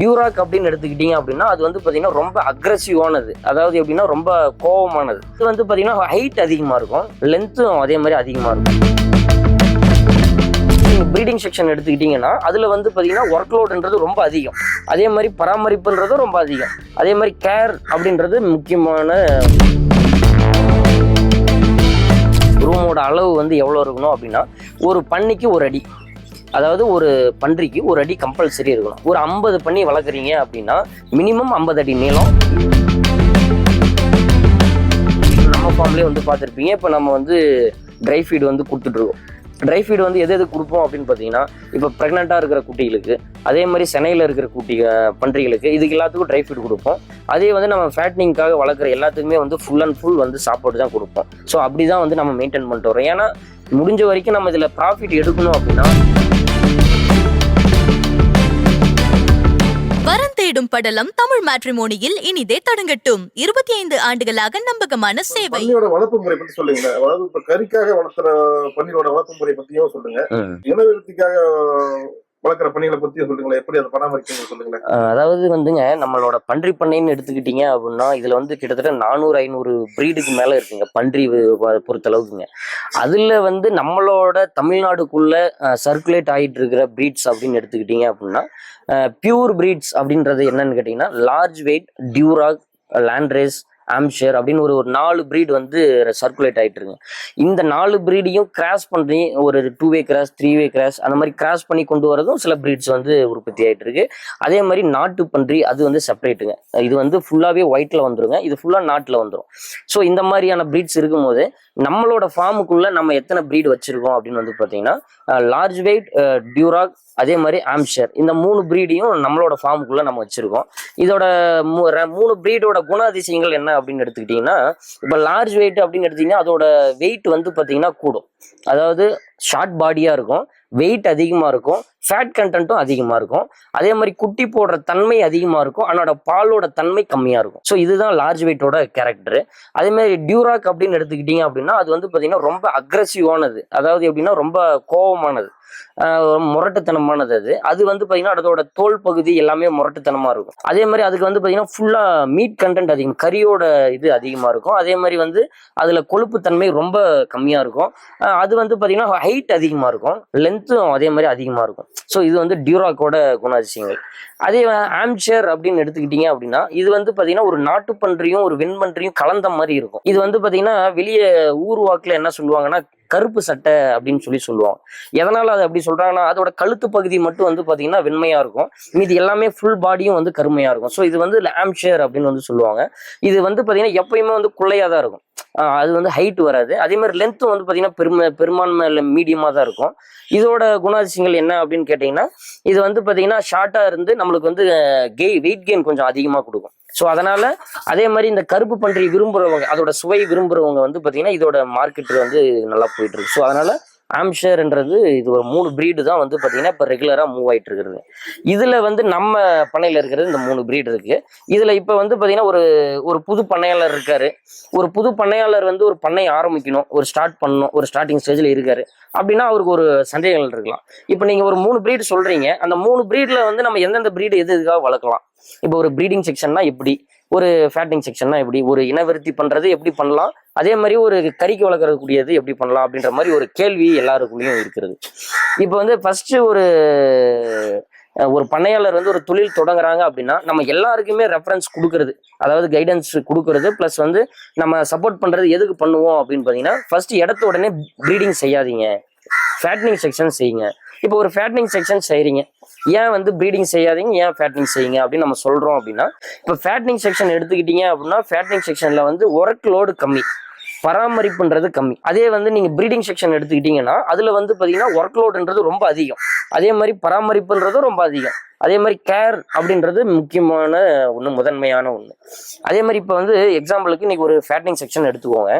Duroc அப்படின்னு எடுத்துக்கிட்டீங்க அப்படின்னா அது வந்து பார்த்தீங்கன்னா ரொம்ப அக்ரஸிவானது அதாவது எப்படின்னா ரொம்ப கோவமானது இது வந்து பார்த்தீங்கன்னா ஹைட் அதிகமாக இருக்கும். லென்த்தும் அதே மாதிரி அதிகமாக இருக்கும். நீங்கள் ப்ரீடிங் செக்ஷன் எடுத்துக்கிட்டிங்கன்னா அதில் வந்து பார்த்தீங்கன்னா ஒர்க் லோடுன்றது ரொம்ப அதிகம். அதே மாதிரி பராமரிப்புன்றதும் ரொம்ப அதிகம். அதே மாதிரி கேர் அப்படின்றது முக்கியமான ரூமோட அளவு வந்து எவ்வளோ இருக்கணும் அப்படின்னா ஒரு பண்ணிக்கு ஒரு அடி. அதாவது ஒரு பன்றிக்கு ஒரு அடி கம்பல்சரி இருக்கணும். ஒரு ஐம்பது பண்ணி வளர்க்குறீங்க அப்படின்னா மினிமம் ஐம்பது அடி நீளம். நம்ம ஃபார்ம்லேயே வந்து பார்த்துருப்பீங்க. இப்போ நம்ம வந்து ட்ரை ஃபீடு வந்து கொடுத்துட்ருக்கோம். ட்ரை ஃபீடு வந்து எது எது கொடுப்போம் அப்படின்னு பார்த்தீங்கன்னா இப்போ ப்ரெக்னெண்ட்டாக இருக்கிற குட்டிகளுக்கு அதே மாதிரி சென்னையில் இருக்கிற குட்டி பன்றிகளுக்கு இதுக்கு எல்லாத்துக்கும் ட்ரை ஃபீட் கொடுப்போம். அதே வந்து நம்ம ஃபேட்னிங்காக வளர்க்குற எல்லாத்துக்குமே வந்து ஃபுல் அண்ட் ஃபுல் வந்து சாப்பாடு தான் கொடுப்போம். ஸோ அப்படி தான் வந்து நம்ம மெயின்டைன் பண்ணிட்டு வரோம் ஏன்னா முடிஞ்ச வரைக்கும் நம்ம இதில் ப்ராஃபிட் எடுக்கணும் அப்படின்னா தேடும் படலம் தமிழ் மேட்ரிமோனியில் இனிதே தொடங்கட்டும். இருபத்தி ஐந்து ஆண்டுகளாக நம்பகமான சேவை. பன்னியோட வளர்ப்பு முறை பத்தி சொல்லுங்க. அதாவது இப்ப கறிக்காக வளர்த்துற பன்னியோட வளர்ப்பு முறை பத்தியும் சொல்லுங்க. இனவிருத்திக்காக வளர்க்குற பன்னிகளை பத்தி சொல்லுங்களேன். எப்படி அதை பராமரிக்கணும் சொல்லுங்களேன். அதாவது வந்துங்க நம்மளோட பன்றி பண்ணைன்னு எடுத்துக்கிட்டீங்க அப்படின்னா இதில் வந்து கிட்டத்தட்ட நானூறு ஐநூறு ப்ரீடுக்கு மேலே இருக்குங்க பன்றி பொறுத்தளவுக்குங்க. அதில் வந்து நம்மளோட தமிழ்நாடுக்குள்ள சர்க்குலேட் ஆகிட்டு இருக்கிற ப்ரீட்ஸ் அப்படின்னு எடுத்துக்கிட்டீங்க அப்படின்னா பியூர் ப்ரீட்ஸ் அப்படின்றது என்னன்னு கேட்டிங்கன்னா large white Duroc Landrace Hampshire அப்படின்னு ஒரு ஒரு நாலு ப்ரீட் வந்து சர்க்குலேட் ஆகிட்டு இருக்கு இந்த நாலு ப்ரீடையும் கிராஸ் பண்ணி ஒரு two way cross three way cross அந்த மாதிரி கிராஸ் பண்ணி கொண்டு வரதும் சில ப்ரீட்ஸ் வந்து உற்பத்தி ஆகிட்டு இருக்கு அதே மாதிரி நாட்டு பன்றி அது வந்து செப்பரேட்டுங்க இது வந்து ஃபுல்லாகவே ஒயிட்டில் வந்துருங்க. இது ஃபுல்லாக நாட்டில் வந்துடும் ஸோ இந்த மாதிரியான ப்ரீட்ஸ் இருக்கும்போது நம்மளோட ஃபார்முக்குள்ளே நம்ம எத்தனை ப்ரீடு வச்சுருக்கோம் அப்படின்னு வந்து பார்த்தீங்கன்னா லார்ஜ் வெயிட் டியூராக் அதே மாதிரி ஆம்ஷர் இந்த மூணு ப்ரீடையும் நம்மளோட ஃபார்முக்குள்ளே நம்ம வச்சுருக்கோம். இதோட மூணு ப்ரீடோட குணாதிசயங்கள் என்ன அப்படின்னு எடுத்துக்கிட்டிங்கன்னா இப்போ லார்ஜ் வெயிட் அப்படின்னு எடுத்தீங்கன்னா அதோட வெயிட் வந்து பார்த்தீங்கன்னா கூடும். அதாவது ஷார்ட் பாடியாக இருக்கும் வெயிட் அதிகமாக இருக்கும் ஃபேட் கண்டென்ட்டும் அதிகமாக இருக்கும். அதே மாதிரி குட்டி போடுற தன்மை அதிகமாக இருக்கும். அதனோட பாலோட தன்மை கம்மியாக இருக்கும். ஸோ இதுதான் லார்ஜ் வெயிட்டோட கேரக்டர் அதே மாதிரி டியூராக் அப்படின்னு எடுத்துக்கிட்டீங்க அப்படின்னா அது வந்து பார்த்தீங்கன்னா ரொம்ப அக்ரஸிவானது அதாவது எப்படின்னா ரொம்ப கோவமானது. முரட்டுத்தனமானது அது. அது வந்து பார்த்தீங்கன்னா அதோட தோல் பகுதி எல்லாமே முரட்டுத்தனமாக இருக்கும். அதே மாதிரி அதுக்கு வந்து பார்த்தீங்கன்னா ஃபுல்லாக மீட் கண்டென்ட் அதிகம். கறியோட இது அதிகமாக இருக்கும். அதே மாதிரி வந்து அதில் கொழுப்புத்தன்மை ரொம்ப கம்மியாக இருக்கும். அது வந்து பார்த்தீங்கன்னா ஹைட் அதிகமாக இருக்கும். லென்த்தும் அதே மாதிரி அதிகமாக இருக்கும். ஸோ இது வந்து டியூராக்கோட குணாதிசயங்கள். அதே ஆம்ஷர் அப்படின்னு எடுத்துக்கிட்டீங்க அப்படின்னா இது வந்து பார்த்தீங்கன்னா ஒரு நாட்டுப்பன்றியும் ஒரு வெண்பன்றியும் கலந்த மாதிரி இருக்கும். இது வந்து பார்த்தீங்கன்னா வெளியே ஊர் வாக்கில் என்ன சொல்லுவாங்கன்னா கருப்பு சட்டை அப்படின்னு சொல்லி சொல்லுவாங்க. எதனால அது அப்படி சொல்றாங்கன்னா அதோட கழுத்து பகுதி மட்டும் வந்து பார்த்தீங்கன்னா வெண்மையா இருக்கும். மீதி எல்லாமே ஃபுல் பாடியும் வந்து கருமையா இருக்கும். ஸோ இது வந்து லேம்ஷேர் அப்படின்னு வந்து சொல்லுவாங்க. இது வந்து பார்த்தீங்கன்னா எப்பயுமே வந்து குள்ளையா தான் இருக்கும். அது வந்து ஹைட் வராது. அதே மாதிரி லென்த்தும் வந்து பார்த்தீங்கன்னா பெருமை பெரும்பான்மை மீடியமாக தான் இருக்கும். இதோட குணாதிசயங்கள் என்ன அப்படின்னு கேட்டிங்கன்னா இது வந்து பார்த்தீங்கன்னா ஷார்ட்டாக இருந்து நம்மளுக்கு வந்து கெய் வெயிட் கெயின் கொஞ்சம் அதிகமாக கொடுக்கும். ஸோ அதனால அதே மாதிரி இந்த கருப்பு பன்றி விரும்புறவங்க அதோட சுவை விரும்புறவங்க வந்து பார்த்தீங்கன்னா இதோட மார்க்கெட் வந்து நல்லா போயிட்டு இருக்கு. ஸோ அதனால ஆம்ஷர்ன்றது இது ஒரு மூணு ப்ரீடு தான் வந்து பார்த்தீங்கன்னா இப்போ ரெகுலராக மூவ் ஆயிட்டு இருக்கிறது இதில் வந்து நம்ம பண்ணையில் இருக்கிறது இந்த மூணு ப்ரீடு இருக்குது இதில் இப்போ வந்து பார்த்தீங்கன்னா ஒரு ஒரு புது பண்ணையாளர் இருக்கார். ஒரு புது பண்ணையாளர் வந்து ஒரு பண்ணை ஆரம்பிக்கணும். ஒரு ஸ்டார்ட் பண்ணணும். ஒரு ஸ்டார்டிங் ஸ்டேஜில் இருக்கார். அப்படின்னா அவருக்கு ஒரு சந்தேகங்கள் இருக்கலாம். இப்போ நீங்கள் ஒரு மூணு ப்ரீடு சொல்கிறீங்க அந்த மூணு ப்ரீடில் வந்து நம்ம எந்தெந்த ப்ரீடு எது எதுக்காக வளர்க்கலாம்? இப்போ ஒரு ப்ரீடிங் செக்ஷன்னா எப்படி? ஒரு ஃபேட்டிங் செக்ஷன்னா எப்படி? ஒரு இனவிருத்தி பண்ணுறது எப்படி பண்ணலாம்? அதே மாதிரி ஒரு கறிக்கு வளர்க்கறக்கூடியது எப்படி பண்ணலாம்? அப்படின்ற மாதிரி ஒரு கேள்வி எல்லாருக்குள்ளேயும் இருக்கிறது. இப்போ வந்து ஃபஸ்ட்டு ஒரு ஒரு பண்ணையாளர் வந்து ஒரு தொழில் தொடங்குறாங்க அப்படின்னா நம்ம எல்லாருக்குமே ரெஃபரன்ஸ் கொடுக்கறது அதாவது கைடன்ஸ் கொடுக்கறது ப்ளஸ் வந்து நம்ம சப்போர்ட் பண்ணுறது எதுக்கு பண்ணுவோம் அப்படின்னு பார்த்தீங்கன்னா ஃபர்ஸ்ட் இடத்த உடனே ப்ரீடிங் செய்யாதீங்க. ஃபேட்னிங் செக்ஷன் செய்யுங்க. இப்போ ஒரு ஃபேட்னிங் செக்ஷன் செய்கிறீங்க ஏன் வந்து ப்ரீடிங் செய்யாதீங்க ஏன் ஃபேட்னிங் செய்யுங்க அப்படின்னு நம்ம சொல்கிறோம் அப்படின்னா இப்போ ஃபேட்னிங் செக்ஷன் எடுத்துக்கிட்டீங்க அப்படின்னா ஃபேட்னிங் செக்ஷனில் வந்து ஒர்க் லோடு கம்மி பராமரிப்புன்றது கம்மி. அதே வந்து நீங்கள் ப்ரீடிங் செக்ஷன் எடுத்துக்கிட்டீங்கன்னா அதில் வந்து பார்த்தீங்கன்னா ஒர்க் லோடுன்றது ரொம்ப அதிகம். அதே மாதிரி பராமரிப்புன்றதும் ரொம்ப அதிகம். அதே மாதிரி கேர் அப்படின்றது முக்கியமான ஒன்று முதன்மையான ஒன்று அதே மாதிரி இப்போ வந்து எக்ஸாம்பிளுக்கு இன்றைக்கி ஒரு ஃபேட்னிங் செக்ஷன் எடுத்துக்கோங்க.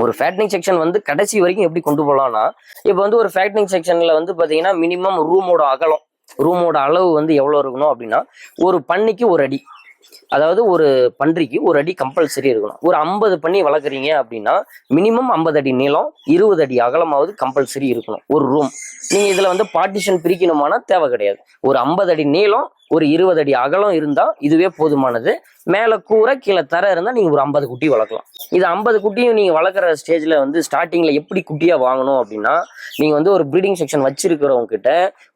ஒரு ஃபேட்னிங் செக்ஷன் வந்து கடைசி வரைக்கும் எப்படி கொண்டு போகலாம்னா இப்போ வந்து ஒரு ஃபேட்னிங் செக்ஷன்ல வந்து பார்த்தீங்கன்னா மினிமம் ரூமோட அகலம் ரூமோட அளவு வந்து எவ்வளோ இருக்கணும் அப்படின்னா ஒரு பண்ணிக்கு ஒரு அடி. அதாவது ஒரு பன்றிக்கு ஒரு அடி கம்பல்சரி இருக்கணும். ஒரு ஐம்பது பண்ணி வளர்க்குறீங்க அப்படின்னா மினிமம் ஐம்பது அடி நீளம் இருபது அடி அகலமாவது கம்பல்சரி இருக்கணும். ஒரு ரூம் நீங்கள் இதில் வந்து பார்ட்டிஷன் பிரிக்கணுமானா தேவை கிடையாது. ஒரு ஐம்பது அடி நீளம் ஒரு இருபது அடி அகலம் இருந்தால் இதுவே போதுமானது. மேலே கூரை கீழே தர இருந்தால் நீங்கள் ஒரு ஐம்பது குட்டி வளர்க்கலாம். இது ஐம்பது குட்டியும் நீங்கள் வளர்க்குற ஸ்டேஜில் வந்து ஸ்டார்டிங்கில் எப்படி குட்டியாக வாங்கணும் அப்படின்னா நீங்கள் வந்து ஒரு ப்ரீடிங் செக்ஷன் வச்சிருக்கிறவங்க கிட்ட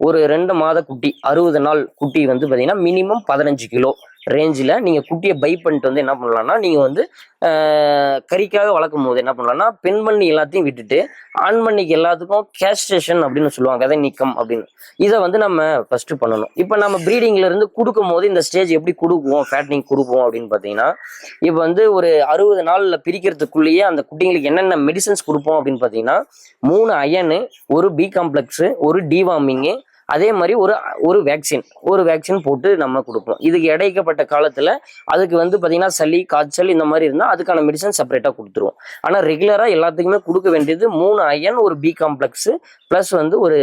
ஒரு ரெண்டு மாத குட்டி அறுபது நாள் குட்டி வந்து பார்த்தீங்கன்னா மினிமம் பதினஞ்சு கிலோ. ரேஞ்சில் நீங்கள் குட்டியை பை பண்ணிட்டு வந்து என்ன பண்ணலான்னா நீங்கள் வந்து கறிக்காக வளர்க்கும் போது என்ன பண்ணலான்னா பெண் பண்ணி எல்லாத்தையும் விட்டுட்டு ஆண் பண்ணிக்கு எல்லாத்துக்கும் கேஸ்ட்ரேஷன் அப்படின்னு சொல்லுவாங்க அதை நீக்கம் அப்படின்னு. இதை வந்து நம்ம ஃபஸ்ட்டு பண்ணணும். இப்போ நம்ம ப்ரீடிங்லேருந்து கொடுக்கும் போது இந்த ஸ்டேஜ் எப்படி கொடுக்குவோம் ஃபேட்னிங் கொடுப்போம் அப்படின்னு பார்த்தீங்கன்னா இப்போ வந்து ஒரு அறுபது நாளில் பிரிக்கிறதுக்குள்ளேயே அந்த குட்டிங்களுக்கு என்னென்ன மெடிசன்ஸ் கொடுப்போம் அப்படின்னு பார்த்தீங்கன்னா மூணு அயனு ஒரு பி காம்ப்ளெக்ஸு ஒரு டிவார்மிங்கு அதே மாதிரி ஒரு ஒரு வேக்சின் ஒரு வேக்சின் போட்டு நம்ம கொடுப்போம். இதுக்கு இடைக்கப்பட்ட காலத்தில் அதுக்கு வந்து பார்த்தீங்கன்னா சளி காய்ச்சல் இந்த மாதிரி இருந்தால் அதுக்கான மெடிசன் செப்பரேட்டாக கொடுத்துருவோம். ஆனால் ரெகுலராக எல்லாத்துக்குமே கொடுக்க வேண்டியது மூணு அயன் ஒரு பி காம்ப்ளெக்ஸு ப்ளஸ் வந்து ஒரு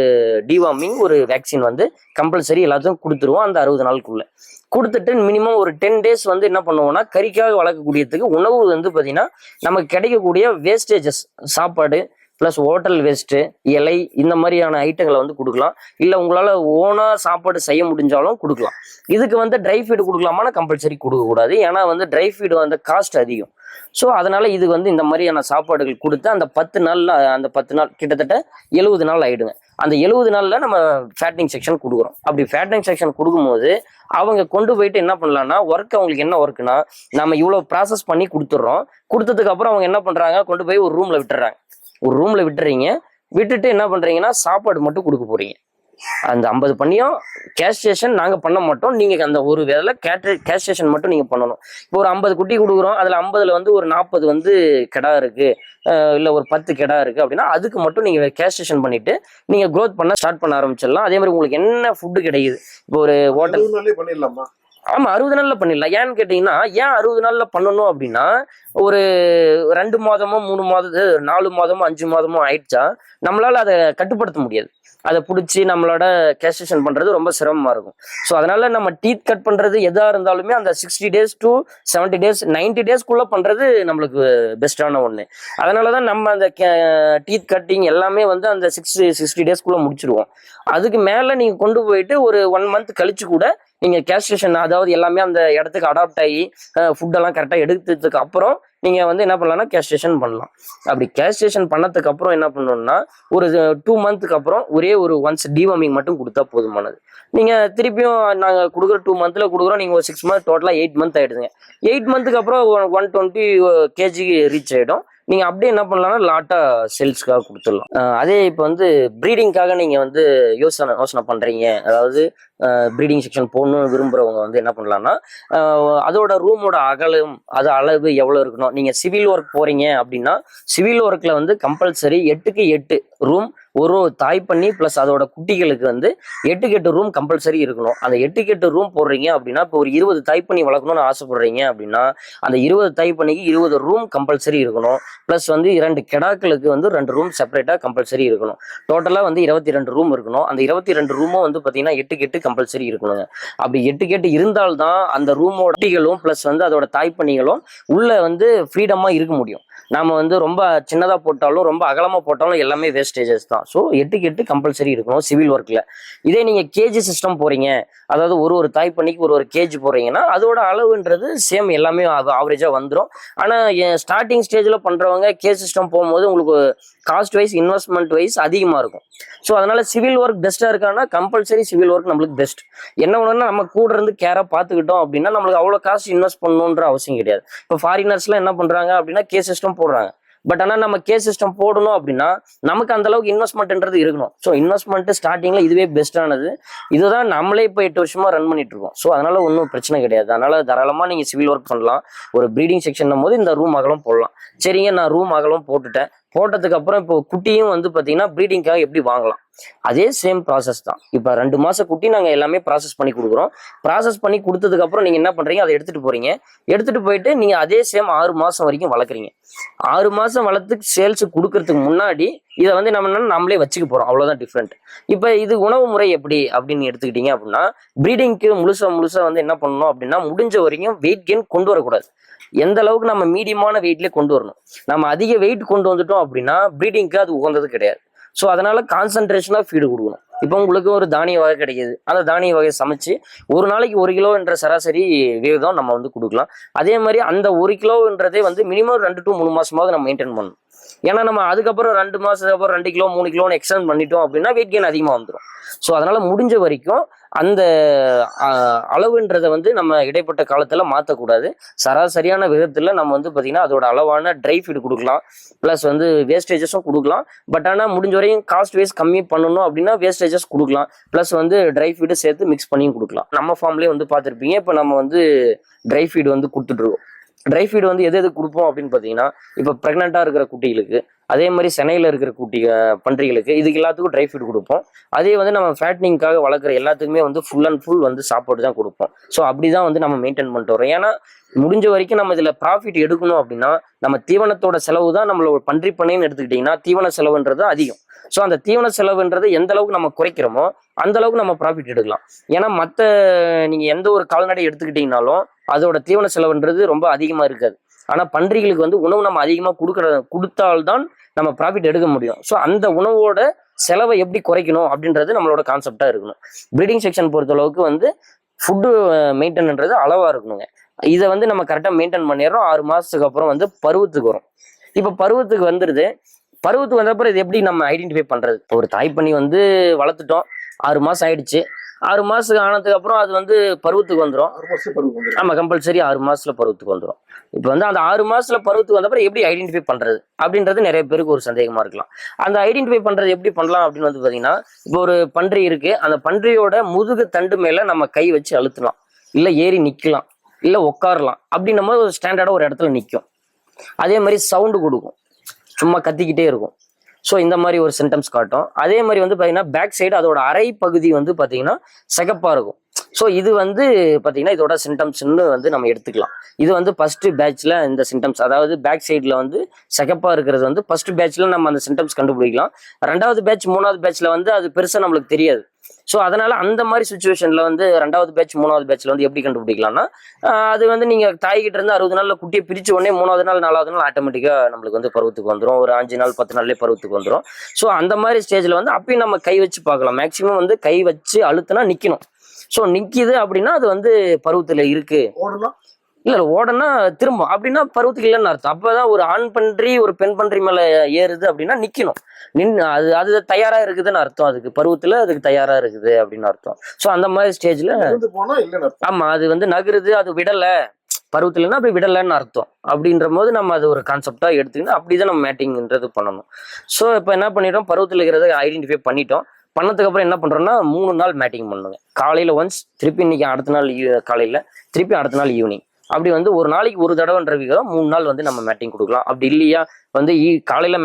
டிவார்மிங் ஒரு வேக்சின் வந்து கம்பல்சரி எல்லாத்துக்கும் கொடுத்துருவோம் அந்த அறுபது நாளுக்குள்ளே. கொடுத்துட்டு மினிமம் ஒரு டென் டேஸ் வந்து என்ன பண்ணுவோம்னா கறிக்காக வளர்க்கக்கூடியதுக்கு உணவு வந்து பார்த்தீங்கன்னா நமக்கு கிடைக்கக்கூடிய வேஸ்டேஜஸ் சாப்பாடு ப்ளஸ் ஹோட்டல் வேஸ்ட்டு இலை இந்த மாதிரியான ஐட்டங்களை வந்து கொடுக்கலாம். இல்லை உங்களால் ஓனாக சாப்பாடு செய்ய முடிஞ்சாலும் கொடுக்கலாம். இதுக்கு வந்து ட்ரை ஃபீடு கொடுக்கலாமான்னா கம்பல்சரி கொடுக்கக்கூடாது ஏன்னா வந்து ட்ரை ஃபீடு வந்து காஸ்ட் அதிகம். ஸோ அதனால் இது வந்து இந்த மாதிரியான சாப்பாடுகள் கொடுத்து அந்த பத்து நாளில் அந்த பத்து நாள் கிட்டத்தட்ட எழுபது நாள் ஆகிடுங்க அந்த எழுபது நாளில் நம்ம ஃபேட்டிங் செக்ஷன் கொடுக்குறோம். அப்படி ஃபேட்னிங் செக்ஷன் கொடுக்கும்போது அவங்க கொண்டு போயிட்டு என்ன பண்ணலாம்னா ஒர்க் அவங்களுக்கு என்ன ஒர்க்குனா நம்ம இவ்வளோ ப்ராசஸ் பண்ணி கொடுத்துட்றோம். கொடுத்ததுக்கப்புறம் அவங்க என்ன பண்ணுறாங்க கொண்டு போய் ஒரு ரூமில் விட்டுறாங்க ஒரு ரூம்ல விட்டுறீங்க. விட்டுட்டு என்ன பண்றீங்கன்னா சாப்பாடு மட்டும் கொடுக்க போறீங்க. அந்த ஐம்பது பண்ணியும் கேஸ்டேஷன் நாங்க பண்ண மாட்டோம். நீங்க அந்த ஒரு வேலை கேட்ரு கேஸ்டேஷன் மட்டும் நீங்க பண்ணணும். இப்போ ஒரு ஐம்பது குட்டி கொடுக்குறோம். அதுல ஐம்பதுல வந்து ஒரு நாற்பது வந்து கெடா இருக்கு. அஹ் இல்ல ஒரு பத்து கெடா இருக்கு அப்படின்னா அதுக்கு மட்டும் நீங்க கேஸ்டேஷன் பண்ணிட்டு நீங்க growth பண்ண ஸ்டார்ட் பண்ண ஆரம்பிச்சிடலாம். அதே மாதிரி உங்களுக்கு என்ன ஃபுட்டு கிடைக்குது? இப்போ ஒரு ஹோட்டல் பண்ணிடலாமா? ஆமா அறுபது நாள்ல பண்ணிடலாம். ஏன்னு கேட்டீங்கன்னா ஏன் அறுபது நாள்ல பண்ணணும் அப்படின்னா ஒரு ரெண்டு மாதமோ மூணு மாதத்து நாலு மாதமோ அஞ்சு மாதமோ ஆயிடுச்சா நம்மளால அதை கட்டுப்படுத்த முடியாது. அதை பிடிச்சி நம்மளோட கேஸ்டேஷன் பண்றது ரொம்ப சிரமமா இருக்கும். ஸோ அதனால நம்ம டீத் கட் பண்றது எதா இருந்தாலுமே அந்த sixty days to seventy days ninety டேஸ்க்குள்ள பண்றது நம்மளுக்கு பெஸ்டான ஒன்று அதனால தான் நம்ம அந்த டீத் கட்டிங் எல்லாமே வந்து அந்த சிக்ஸ்டி சிக்ஸ்டி டேஸ்க்குள்ள முடிச்சிருவோம். அதுக்கு மேலே நீங்க கொண்டு போயிட்டு ஒரு ஒன் மந்த் கழிச்சு கூட நீங்க கேஸ்டேஷன் அதாவது எல்லாமே அந்த இடத்துக்கு அடாப்ட் ஆகி ஃபுட்டெல்லாம் கரெக்டாக எடுத்ததுக்கு அப்புறம் நீங்கள் வந்து என்ன பண்ணலாம்னா கேஸ்டேஷன் பண்ணலாம். அப்படி கேஸ்டேஷன் பண்ணதுக்கு அப்புறம் என்ன பண்ணணும்னா ஒரு டூ மந்த்துக்கு அப்புறம் ஒரே ஒரு ஒன்ஸ் டிவார்மிங் மட்டும் கொடுத்தா போதுமானது. நீங்கள் திருப்பியும் நாங்கள் கொடுக்குற டூ மந்த்தில் கொடுக்குறோம் நீங்கள் ஒரு சிக்ஸ் மந்த் டோட்டலாக எயிட் மந்த் ஆகிடுதுங்க எயிட் மந்த்துக்கு அப்புறம் ஒன் டுவெண்ட்டி கேஜிக்கு ரீச் ஆகிடும் நீங்கள் அப்படியே என்ன பண்ணலாம்னா லாட்டாக சேல்ஸ்க்காக கொடுத்துடலாம். அதே இப்போ வந்து ப்ரீடிங்க்காக நீங்கள் வந்து யோசனை யோசனை பண்ணுறீங்க அதாவது ப்ரீடிங் செக்ஷன் போகணும்னு விரும்புகிறவங்க வந்து என்ன பண்ணலாம்னா அதோட ரூமோட அகலம் அது அளவு எவ்வளோ இருக்கணும்? நீங்கள் சிவில் ஒர்க் போகிறீங்க அப்படின்னா சிவில் ஒர்க்கில் வந்து கம்பல்சரி எட்டுக்கு எட்டு ரூம் ஒரு தாய் பண்ணி ப்ளஸ் அதோட குட்டிகளுக்கு வந்து எட்டு கெட்டு ரூம் கம்பல்சரி இருக்கணும். அந்த எட்டு கெட்டு ரூம் போடுறீங்க அப்படின்னா இப்போ ஒரு இருபது தாய் பண்ணி வளர்க்கணும்னு ஆசைப்படுறீங்க அப்படின்னா அந்த இருபது தாய் பண்ணிக்கு இருபது ரூம் கம்பல்சரி இருக்கணும். ப்ளஸ் வந்து இரண்டு கெடாக்களுக்கு வந்து ரெண்டு ரூம் செப்பரேட்டாக கம்பல்சரி இருக்கணும். டோட்டலாக வந்து இருபத்தி ரெண்டு ரூம் இருக்கணும். அந்த இருபத்தி ரெண்டு ரூமும் வந்து பார்த்தீங்கன்னா எட்டு கெட்டு கம்பல்சரி இருக்கணுங்க. அப்படி எட்டு கெட்டு இருந்தால்தான் அந்த ரூமோட குட்டிகளும் ப்ளஸ் வந்து அதோட தாய் பண்ணிகளும் உள்ள வந்து ஃப்ரீடமாக இருக்க முடியும். நாம வந்து ரொம்ப சின்னதாக போட்டாலும் ரொம்ப அகலமாக போட்டாலும் எல்லாமே வேஸ்டேஜஸ் தான். ஸோ எட்டுக்கு எட்டு கம்பல்சரி இருக்கணும் சிவில் ஒர்க்கில் இதே நீங்கள் கேஜி சிஸ்டம் போகிறீங்க அதாவது ஒரு ஒரு தாய் பண்ணிக்கு ஒரு ஒரு கேஜி போடுறீங்கன்னா அதோட அளவுன்றது சேம் எல்லாமே ஆவரேஜாக வந்துடும் ஆனால் ஸ்டார்டிங் ஸ்டேஜில் பண்ணுறவங்க கேஜ் சிஸ்டம் போகும்போது உங்களுக்கு காஸ்ட் வைஸ் இன்வெஸ்ட்மெண்ட் வைஸ் அதிகமாக இருக்கும். ஸோ அதனால் சிவில் ஒர்க் பெஸ்ட்டாக இருக்கான்னா கம்பல்சரி சிவில் ஒர்க் நம்மளுக்கு பெஸ்ட் என்ன ஒன்றுனா நம்ம கூட இருந்து கேராக பார்த்துக்கிட்டோம் அப்படின்னா நம்மளுக்கு அவ்வளோ காஸ்ட் இன்வெஸ்ட் பண்ணணுன்ற அவசியம் கிடையாது. இப்போ ஃபாரினர்ஸ்லாம் என்ன பண்ணுறாங்க அப்படின்னா கே சிஸ்டம் போடுறாங்க. பட் ஆனால் நம்ம கே சிஸ்டம் போடணும் அப்படின்னா நமக்கு அந்த அளவுக்கு இன்வெஸ்ட்மெண்ட்ன்றது இருக்கணும். ஸோ இன்வெஸ்ட்மெண்ட் ஸ்டார்டிங்கில் இதுவே பெஸ்ட்டானது இதுதான் நம்மளே இப்போ எட்டு வருஷமா ரன் பண்ணிட்டு இருக்கோம். ஸோ அதனால ஒன்றும் பிரச்சனை கிடையாது. அதனால தாராளமாக நீங்கள் சிவில் ஒர்க் பண்ணலாம். ஒரு ப்ரீடிங் செக்ஷன் போது இந்த ரூம் அகலம் போடலாம். சரிங்க நான் ரூம் அகலம் போட்டுட்டேன். போட்டதுக்கு அப்புறம் இப்போ குட்டியும் வந்து பார்த்தீங்கன்னா ப்ரீடிங்காக எப்படி வாங்கலாம்? அதே சேம் ப்ராசஸ் தான். இப்போ ரெண்டு மாச குட்டி நாங்கள் எல்லாமே ப்ராசஸ் பண்ணி கொடுக்குறோம். ப்ராசஸ் பண்ணி கொடுத்ததுக்கு அப்புறம் நீங்கள் என்ன பண்ணுறீங்க அதை எடுத்துகிட்டு போகிறீங்க எடுத்துகிட்டு போயிட்டு நீங்கள் அதே சேம் ஆறு மாதம் வரைக்கும் வளர்க்குறீங்க. ஆறு மாதம் வளர்த்து சேல்ஸ் கொடுக்கறதுக்கு முன்னாடி இதை வந்து நம்ம என்ன நம்மளே வச்சுக்க போகிறோம் அவ்வளோதான் டிஃப்ரெண்ட் இப்போ இது உணவு முறை எப்படி அப்படின்னு எடுத்துக்கிட்டீங்க அப்படின்னா ப்ரீடிங்க்கு முழுசாக முழுசாக வந்து என்ன பண்ணணும் அப்படின்னா முடிஞ்ச வரைக்கும் வெயிட் கெயின் கொண்டு வரக்கூடாது. எந்த அளவுக்கு நம்ம மீடியமான வெயிட்லேயே கொண்டு வரணும்? நம்ம அதிக வெயிட் கொண்டு வந்துட்டோம் அப்படின்னா ப்ரீடிங்க்கு அது உகந்தது கிடையாது. ஸோ அதனால கான்சன்ட்ரேஷனாக ஃபீடு கொடுக்கணும். இப்போ உங்களுக்கு ஒரு தானிய வகை கிடைக்குது. அந்த தானிய வகையை சமைச்சு ஒரு நாளைக்கு ஒரு கிலோ என்ற சராசரி விகிதம் நம்ம வந்து கொடுக்கலாம். அதே மாதிரி அந்த ஒரு கிலோன்றதே வந்து மினிமம் ரெண்டு டு மூணு மாசமாவது நம்ம மெயின்டைன் பண்ணணும். ஏன்னா நம்ம அதுக்கப்புறம் ரெண்டு மாசத்துக்கு அப்புறம் ரெண்டு கிலோ மூணு கிலோன்னு எக்ஸ்டெண்ட் பண்ணிட்டோம் அப்படின்னா வெயிட் கெயின் அதிகமாக வந்துடும் ஸோ அதனால முடிஞ்ச வரைக்கும் அந்த அளவுன்றதை வந்து நம்ம இடைப்பட்ட காலத்தில் மாற்றக்கூடாது சராசரியான விதத்தில் நம்ம வந்து பார்த்திங்கன்னா அதோட அளவான ட்ரை ஃபீடு கொடுக்கலாம். ப்ளஸ் வந்து வேஸ்டேஜஸும் கொடுக்கலாம். பட் ஆனால் முடிஞ்ச வரையும் காஸ்ட் வைஸ் கம்மி பண்ணணும் அப்படின்னா வேஸ்டேஜஸ் கொடுக்கலாம். ப்ளஸ் வந்து ட்ரை ஃபீடு சேர்த்து மிக்ஸ் பண்ணியும் கொடுக்கலாம். நம்ம ஃபார்ம்லேயே வந்து பார்த்துருப்பீங்க இப்போ நம்ம வந்து ட்ரை ஃபீடு வந்து கொடுத்துட்ருக்கோம் ட்ரை ஃபீடு வந்து எது எது கொடுப்போம் அப்படின்னு பார்த்தீங்கன்னா இப்போ ப்ரெக்னெண்ட்டாக இருக்கிற குட்டிகளுக்கு அதே மாதிரி சென்னையில் இருக்கிற குட்டி பன்றிகளுக்கு இதுக்கு எல்லாத்துக்கும் ட்ரை ஃபீட் கொடுப்போம். அதே வந்து நம்ம ஃபேட்னிங்காக வளர்க்குற எல்லாத்துக்குமே வந்து ஃபுல் அண்ட் ஃபுல் வந்து சாப்பாடு தான் கொடுப்போம். ஸோ அப்படி தான் வந்து நம்ம மெயின்டைன் பண்ணிட்டு வரோம். ஏன்னா முடிஞ்ச வரைக்கும் நம்ம இதில் ப்ராஃபிட் எடுக்கணும் அப்படின்னா நம்ம தீவனத்தோட செலவு தான் நம்மளோட பன்றி பண்ணைன்னு எடுத்துக்கிட்டிங்கன்னா தீவன செலவுன்றது அதிகம். ஸோ அந்த தீவன செலவுன்றது எந்த அளவுக்கு நம்ம குறைக்கிறோமோ அந்த அளவுக்கு நம்ம ப்ராஃபிட் எடுக்கலாம். ஏன்னா மற்ற நீங்கள் எந்த ஒரு கால்நடை எடுத்துக்கிட்டிங்கனாலும் அதோட தீவன செலவுன்றது ரொம்ப அதிகமாக இருக்காது. ஆனால் பன்றிகளுக்கு வந்து உணவு நம்ம அதிகமாக கொடுக்குற கொடுத்தால்தான் நம்ம ப்ராஃபிட் எடுக்க முடியும். ஸோ அந்த உணவோட செலவை எப்படி குறைக்கணும் அப்படின்றது நம்மளோட கான்செப்டாக இருக்கணும். ப்ரீடிங் செக்ஷன் பொறுத்த அளவுக்கு வந்து ஃபுட்டு மெயின்டைன்ன்றது அளவாக இருக்கணுங்க. இதை வந்து நம்ம கரெக்டாக மெயின்டைன் பண்ணிடுறோம். ஆறு மாதத்துக்கு அப்புறம் வந்து பருவத்துக்கு வரும். இப்போ பருவத்துக்கு வந்துடுது பருவத்துக்கு வந்த அப்புறம் இது எப்படி நம்ம ஐடென்டிஃபை பண்ணுறது ஒரு தாய் பண்ணி வந்து வளர்த்துட்டோம். ஆறு மாதம் ஆயிடுச்சு. ஆறு மாதத்துக்கு ஆனதுக்கு அப்புறம் அது வந்து பருவத்துக்கு வந்துடும் ஆறு வருஷம் பருவம் வந்துரும். ஆமா கம்பல்சரி ஆறு மாசத்துல பருவத்துக்கு வந்துடும் இப்போ வந்து அந்த ஆறு மாசத்துல பருவத்துக்கு வந்தப்பறம் எப்படி ஐடென்டிஃபை பண்றது? அப்படின்றது நிறைய பேருக்கு ஒரு சந்தேகமா இருக்கலாம். அந்த ஐடென்டிஃபை பண்றது எப்படி பண்ணலாம் அப்படின்னு வந்து பாத்தீங்கன்னா இப்போ ஒரு பன்றி இருக்கு. அந்த பன்றியோட முதுகு தண்டு மேல நம்ம கை வச்சு அழுத்தலாம். இல்ல ஏறி நிக்கலாம். இல்ல உட்காரலாம் அப்படின்னும் போது ஒரு ஸ்டாண்டர்டா ஒரு இடத்துல நிக்கும். அதே மாதிரி சவுண்டு கொடுக்கும். சும்மா கத்திக்கிட்டே இருக்கும். ஸோ இந்த மாதிரி ஒரு சிம்டம்ஸ் காட்டும். அதே மாதிரி வந்து பார்த்தீங்கன்னா பேக் சைடு அதோட அரை பகுதி வந்து பார்த்தீங்கன்னா சிகப்பாக இருக்கும். ஸோ இது வந்து பார்த்தீங்கன்னா இதோட சிம்டம்ஸ்னு வந்து நம்ம எடுத்துக்கலாம். இது வந்து ஃபர்ஸ்ட் பேட்ச்ல இந்த சிம்டம்ஸ் அதாவது பேக் சைடில் வந்து செகப்பாக இருக்கிறது வந்து ஃபர்ஸ்ட் பேட்ச்ல நம்ம அந்த சிம்டம்ஸ் கண்டுபிடிக்கலாம். ரெண்டாவது பேட்ச் மூணாவது பேட்ச்ல வந்து அது பெருசாக நம்மளுக்கு தெரியாது. ஸோ அதனால அந்த மாதிரி சுச்சுவேஷன்ல வந்து ரெண்டாவது பேட்ச் மூணாவது பேட்ச்ல வந்து எப்படி கண்டுபிடிக்கலாம்னா அது வந்து நீங்கள் தாய்கிட்ட இருந்து அறுபது நாளில் குட்டியை பிரிச்ச உடனே மூணாவது நாள் நாலாவது நாள் ஆட்டோமேட்டிக்காக நம்மளுக்கு வந்து பருவத்துக்கு வந்துடும் ஒரு அஞ்சு நாள் பத்து நாள்லயே பருவத்துக்கு வந்துடும் ஸோ அந்த மாதிரி ஸ்டேஜ்ல வந்து அப்பயும் நம்ம கை வச்சு பார்க்கலாம். மேக்ஸிமம் வந்து கை வச்சு அழுத்தினா நிற்கணும் ஸோ நிக்குது அப்படின்னா அது வந்து பருவத்துல இருக்கு. இல்ல ஓடனா திரும்ப அப்படின்னா பருவத்துக்கு இல்லைன்னு அர்த்தம். அப்பதான் ஒரு ஆண் பன்றி ஒரு பெண் பன்றி மேல ஏறுது அப்படின்னா நிக்கணும். நின்று அது அது தயாரா இருக்குதுன்னு அர்த்தம் அதுக்கு. பருவத்துல அதுக்கு தயாரா இருக்குது அப்படின்னு அர்த்தம். ஸோ அந்த மாதிரி ஸ்டேஜ்ல ஆமா அது வந்து நகருது அது விடல. பருவத்துலன்னா அப்படி விடலைன்னு அர்த்தம். அப்படின்ற போது நம்ம அது ஒரு கான்செப்டா எடுத்துக்கிட்டு அப்படிதான் நம்ம மேட்டிங்ன்றது பண்ணணும். ஸோ இப்போ என்ன பண்ணிட்டோம்? பருவத்தில் இருக்கிறத ஐடென்டிஃபை பண்ணிட்டோம். பண்ணதுக்கு அப்புறம் என்ன பண்றோம்னா மூணு நாள் மேட்டிங் பண்ணுங்க. காலையில ஒன்ஸ் திருப்பி இன்னைக்கு அடுத்த நாள் காலையில் காலையில திருப்பி அடுத்த நாள் ஈவினிங் அப்படி வந்து ஒரு நாளைக்கு ஒரு தடவைன்ற விகிதம் மூணு நாள் வந்து நம்ம மேட்டிங் கொடுக்கலாம். அப்படி இல்லையா வந்து ஈ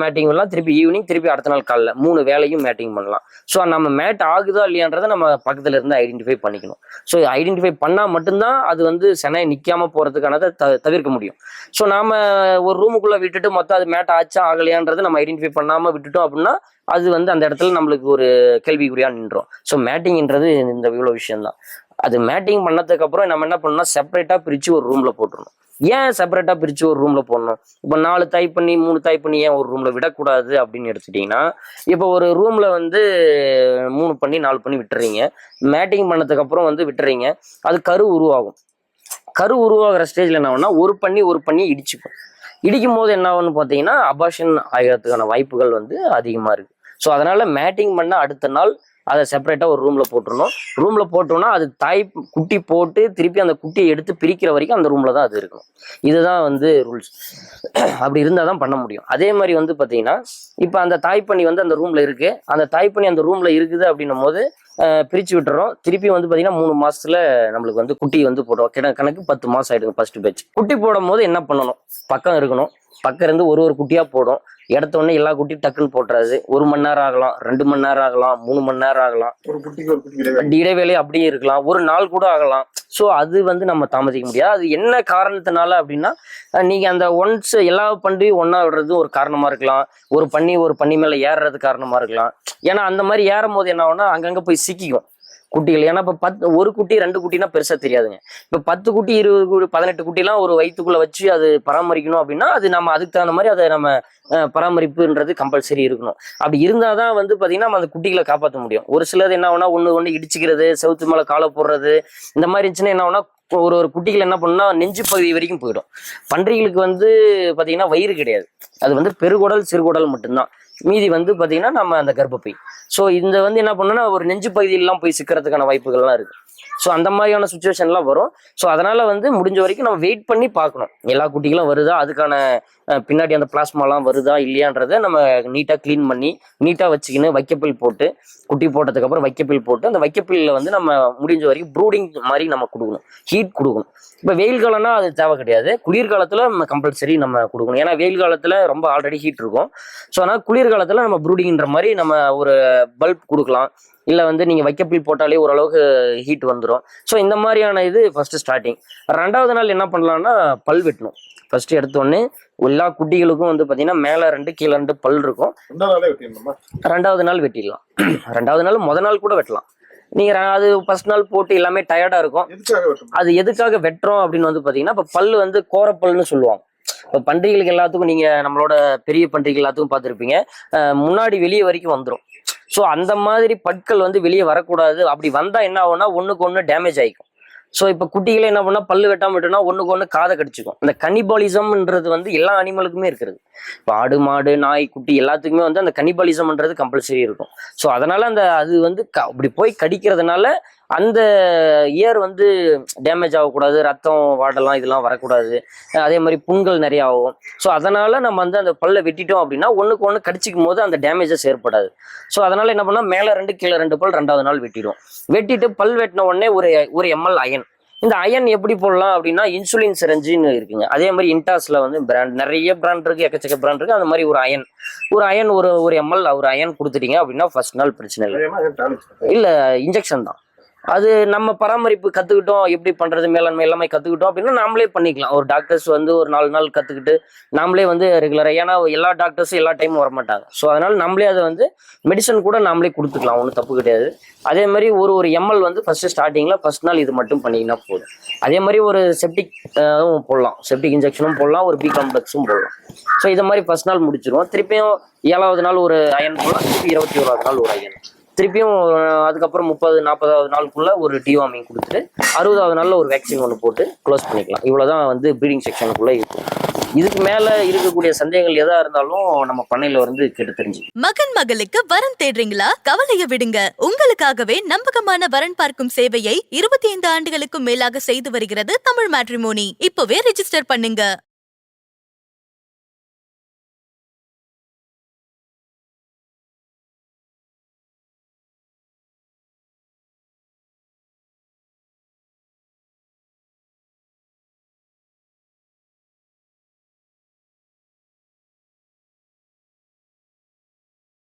மேட்டிங் பண்ணலாம் திருப்பி ஈவினிங் திருப்பி அடுத்த நாள் காலைல மூணு வேலையும் மேட்டிங் பண்ணலாம். ஸோ நம்ம மேட் ஆகுதா இல்லையான்றதை நம்ம பக்கத்துல இருந்து ஐடென்டிஃபை பண்ணிக்கணும். ஸோ ஐடென்டிஃபை பண்ணால் மட்டும்தான் அது வந்து சென்னை நிற்காம போகிறதுக்கானதை த தவிர்க்க முடியும். ஸோ நாம ஒரு ரூமுக்குள்ளே விட்டுட்டு மொத்தம் அது மேட் ஆச்சா ஆகலையான்றதை நம்ம ஐடென்டிஃபை பண்ணாமல் விட்டுட்டோம் அப்படின்னா அது வந்து அந்த இடத்துல நம்மளுக்கு ஒரு கேள்விக்குறியா நின்றோம். ஸோ மேட்டிங்ன்றது இந்த இவ்வளோ விஷயம்தான். அது மேட்டிங் பண்ணதுக்கு அப்புறம் நம்ம என்ன பண்ணணும்னா செப்பரேட்டாக பிரித்து ஒரு ரூமில் போட்டுருணும் ஏன் செப்பரேட்டாக பிரித்து ஒரு ரூமில் போடணும்? இப்போ நாலு தாய் பண்ணி மூணு தாய் பண்ணி ஏன் ஒரு ரூமில் விடக்கூடாது அப்படின்னு எடுத்துட்டிங்கன்னா இப்போ ஒரு ரூமில் வந்து மூணு பண்ணி நாலு பண்ணி விட்டுறீங்க. மேட்டிங் பண்ணதுக்கு அப்புறம் வந்து விட்டுறீங்க. அது கரு உருவாகும். கரு உருவாகிற ஸ்டேஜில் என்ன ஆகும்னா ஒரு பண்ணி ஒரு பண்ணி இடிச்சுக்கும். இடிக்கும் போது என்ன ஆகும்னு பார்த்தீங்கன்னா அபாஷன் ஆகிறதுக்கான வாய்ப்புகள் வந்து அதிகமாக இருக்கு. ஸோ அதனால மேட்டிங் பண்ண அடுத்த நாள் அதை செப்பரேட்டாக ஒரு ரூமில் போட்டுருணும் ரூமில் போட்டோம்னா அது தாய் குட்டி போட்டு திருப்பி அந்த குட்டியை எடுத்து பிரிக்கிற வரைக்கும் அந்த ரூமில் தான் அது இருக்கணும். இதுதான் வந்து ரூல்ஸ் அப்படி இருந்தால் தான் பண்ண முடியும். அதே மாதிரி வந்து பார்த்தீங்கன்னா இப்போ அந்த தாய்ப்பண்ணி வந்து அந்த ரூமில் இருக்குது அந்த தாய்ப்பனி அந்த ரூமில் இருக்குது அப்படின்னும் போது பிரித்து விட்டுறோம். திருப்பி வந்து பார்த்தீங்கன்னா மூணு மாதத்தில் நம்மளுக்கு வந்து குட்டி வந்து போடுறோம் கிட கணக்கு பத்து மாதம் ஆகிடுங்க ஃபஸ்ட்டு பேட்ச் குட்டி போடும் போது என்ன பண்ணணும்? பக்கம் இருக்கணும். பக்கம் இருந்து ஒரு ஒரு குட்டியாக போடும். எடுத்த உடனே எல்லா குட்டியும் டக்குன்னு போட்டுறாது. ஒரு மணி நேரம் ஆகலாம் ரெண்டு மணி நேரம் ஆகலாம் மூணு மணி நேரம் ஆகலாம். ஒரு குட்டிக்கு ஒரு குட்டி இடைவேளை. அப்படியே இருக்கலாம். ஒரு நாள் கூட ஆகலாம். ஸோ அது வந்து நம்ம தாமதிக்க முடியாது. அது என்ன காரணத்தினால அப்படின்னா அஹ் நீங்க அந்த ஒன்ஸ் எல்லா பன்றியும் ஒண்ணா விடுறது ஒரு காரணமா இருக்கலாம். ஒரு பன்னி ஒரு பன்னி மேல ஏறுறது காரணமா இருக்கலாம். ஏன்னா அந்த மாதிரி ஏறும் போது என்ன ஆகும்னா அங்கங்க போய் சிக்கிக்கும். குட்டிகள். ஏன்னா இப்போ பத்து ஒரு குட்டி ரெண்டு குட்டினா பெருசாக தெரியாதுங்க. இப்போ பத்து குட்டி இருபது குட்டி பதினெட்டு குட்டிலாம் ஒரு வயிற்றுக்குள்ளே வச்சு அது பராமரிக்கணும் அப்படின்னா அது நம்ம அதுக்கு தகுந்த மாதிரி அதை நம்ம பராமரிப்புன்றது கம்பல்சரி இருக்கணும். அப்படி இருந்தால் தான் வந்து பார்த்தீங்கன்னா நம்ம அந்த குட்டிகளை காப்பாற்ற முடியும். ஒரு சிலது என்ன ஆகுனா ஒன்று ஒன்று இடிச்சிக்கிறது செவுத்து மேலே காலை போடுறது இந்த மாதிரி இருந்துச்சுன்னா என்ன ஆகுனா ஒரு ஒரு குட்டிகள் என்ன பண்ணுன்னா நெஞ்சு பகுதி வரைக்கும் போயிடும். பன்றிகளுக்கு வந்து பார்த்தீங்கன்னா வயிறு கிடையாது. அது வந்து பெருகுடல் சிறுகுடல் மட்டும்தான். மீதி வந்து பார்த்தீங்கன்னா நம்ம அந்த கர்ப்பப்பை. ஸோ இந்த வந்து என்ன பண்ணுன்னா ஒரு நெஞ்சு பகுதியிலலாம் போய் சிக்கிறதுக்கான வாய்ப்புகள்லாம் இருக்கு. ஸோ அந்த மாதிரியான சுச்சுவேஷன்லாம் வரும். ஸோ அதனால வந்து முடிஞ்ச வரைக்கும் நம்ம வெயிட் பண்ணி பார்க்கணும். எல்லா குட்டிகளும் வருதா? அதுக்கான பின்னாடி அந்த பிளாஸ்மாலாம் வருதா? இல்லையான்றதை நம்ம நீட்டாக க்ளீன் பண்ணி நீட்டாக வச்சுக்கின்னு வைக்கப்பில் போட்டு குட்டி போட்டதுக்கப்புறம் வைக்கப்பில் போட்டு அந்த வைக்கப்பில்ல வந்து நம்ம முடிஞ்ச வரைக்கும் ப்ரூடிங் மாதிரி நம்ம கொடுக்கணும். ஹீட் கொடுக்கணும். இப்போ வெயில் காலம்னா அது தேவை கிடையாது. குளிர்காலத்தில் நம்ம கம்பல்சரி நம்ம கொடுக்கணும். ஏன்னா வெயில் காலத்தில் ரொம்ப ஆல்ரெடி ஹீட் இருக்கும். ஸோ அதனால் குளிர்காலத்தில் நம்ம ப்ரூடிங்ன்ற மாதிரி நம்ம ஒரு பல்ப் கொடுக்கலாம். இல்லை வந்து நீங்கள் வைக்கப்பில் போட்டாலே ஓரளவுக்கு ஹீட் வந்துடும் ஸோ இந்த மாதிரியான இது ஃபர்ஸ்ட் ஸ்டார்டிங் ரெண்டாவது நாள் என்ன பண்ணலாம்னா பல் வெட்டணும். ஃபர்ஸ்ட் எடுத்தோடனே எல்லா குட்டிகளுக்கும் வந்து பார்த்தீங்கன்னா மேலே ரெண்டு கீழே ரெண்டு பல் இருக்கும். ரெண்டாவது நாளே வெட்டிடலாம். ரெண்டாவது நாள் முத நாள் கூட வெட்டலாம். நீங்கள் அது ஃபர்ஸ்ட் நாள் போட்டு எல்லாமே டயர்டாக இருக்கும். அது எதுக்காக வெட்டுறோம் அப்படின்னு வந்து பார்த்தீங்கன்னா இப்போ பல்லு வந்து கோரப்பல்னு சொல்லுவாங்க. இப்போ பன்றிகளுக்கு எல்லாத்துக்கும் நீங்கள் நம்மளோட பெரிய பன்றிகள் எல்லாத்துக்கும் பார்த்துருப்பீங்க. முன்னாடி வெளியே வரைக்கும் வந்துடும் ஸோ அந்த மாதிரி பற்கள் வந்து வெளியே வரக்கூடாது. அப்படி வந்தால் என்ன ஆகும்னா ஒன்றுக்கு ஒன்று டேமேஜ் ஆகிக்கும் ஸோ இப்போ குட்டிகளே என்ன பண்ணால் பல்லு வெட்டாமல் விட்டோம்னா ஒன்றுக்கு ஒன்று காதை கடிச்சிக்கும். இந்த கனிபாலிசம்ன்றது வந்து எல்லா அனிமலுக்குமே இருக்கிறது. இப்போ ஆடு மாடு நாய் குட்டி எல்லாத்துக்குமே வந்து அந்த கனிபாலிசம்ன்றது கம்பல்சரி இருக்கும். ஸோ அதனால் அந்த அது வந்து க- அப்படி போய் கடிக்கிறதுனால அந்த இயர் வந்து டேமேஜ் ஆகக்கூடாது ரத்தம் வாடலாம் இதெல்லாம் வரக்கூடாது. அதே மாதிரி புண்கள் நிறைய ஆகும். ஸோ அதனால நம்ம வந்து அந்த பல்லை வெட்டிட்டோம் அப்படின்னா ஒன்றுக்கு ஒன்று கடிச்சிக்கும் போது அந்த டேமேஜஸ் ஏற்படாது ஸோ அதனால என்ன பண்ணால் மேலே ரெண்டு கீழே ரெண்டு பல் ரெண்டாவது நாள் வெட்டிடும் வெட்டிட்டு பல் வெட்டின உடனே ஒரு ஒரு எம்எல் அயன் இந்த அயன் எப்படி போடலாம் அப்படின்னா இன்சுலின் சிரஞ்சின்னு இருக்குங்க. அதே மாதிரி இன்டாஸ்ல வந்து பிராண்ட் நிறைய பிராண்ட் இருக்கு எக்கச்சக்க பிராண்ட் இருக்கு. அந்த மாதிரி ஒரு அயன் ஒரு அயன் ஒரு ஒரு எம்எல் ஒரு அயன் கொடுத்துட்டீங்க அப்படின்னா ஃபர்ஸ்ட் நாள் பிரச்சனை இல்லை. இல்ல இன்ஜெக்ஷன் தான். அது நம்ம பராமரிப்பு கற்றுக்கிட்டோம் எப்படி பண்ணுறது மேலாண்மை எல்லாமே கற்றுக்கிட்டோம் அப்படின்னா நாமளே பண்ணிக்கலாம். ஒரு டாக்டர்ஸ் வந்து ஒரு நாலு நாள் கற்றுக்கிட்டு நாமளே வந்து ரெகுலராக ஏன்னா எல்லா டாக்டர்ஸும் எல்லா டைமும் வர மாட்டாங்க ஸோ அதனால் நம்மளே அதை வந்து மெடிசன் கூட நாமளே கொடுத்துக்கலாம். ஒன்றும் தப்பு கிடையாது. அதே மாதிரி ஒரு ஒரு எம்எல் வந்து ஃபஸ்ட்டு ஸ்டார்டிங்கில் ஃபர்ஸ்ட் நாள் இது மட்டும் பண்ணிங்கன்னா போதும். அதே மாதிரி ஒரு செப்டிக் போடலாம். செப்டிக் இன்ஜெக்ஷனும் போடலாம். ஒரு பி காம்ப்ளெக்ஸும் போடலாம். ஸோ இதை மாதிரி ஃபர்ஸ்ட் நாள் முடிச்சிருவோம். திருப்பியும் ஏழாவது நாள் ஒரு அயன் போடலாம். திருப்பி இருபத்தி ஓராவது நாள் ஒரு அயன் திருப்பியும் அதுக்கப்புறம் முப்பது நாற்பதாவது நாளுக்குள்ள ஒரு டிவார்மிங் கொடுத்துட்டு அறுபதாவது நாளில் ஒரு வேக்சின் ஒன்று போட்டு க்ளோஸ் பண்ணிக்கலாம். இவ்வளோதான் வந்து ப்ரீடிங் செக்ஷனுக்குள்ளே இருக்கும். இதுக்கு மேல இருக்கக்கூடிய சந்தேகங்கள் எதா இருந்தாலும் நம்ம பண்ணையில வந்து கேட்டு தெரிஞ்சு மகன் மகளுக்கு வரன் தேடுறீங்களா? கவலைய விடுங்க. உங்களுக்காகவே நம்பகமான வரன் பார்க்கும் சேவையை இருபத்தி ஐந்து ஆண்டுகளுக்கும் மேலாக செய்து வருகிறது தமிழ் மேட்ரிமோனி. இப்பவே ரெஜிஸ்டர் பண்ணுங்க.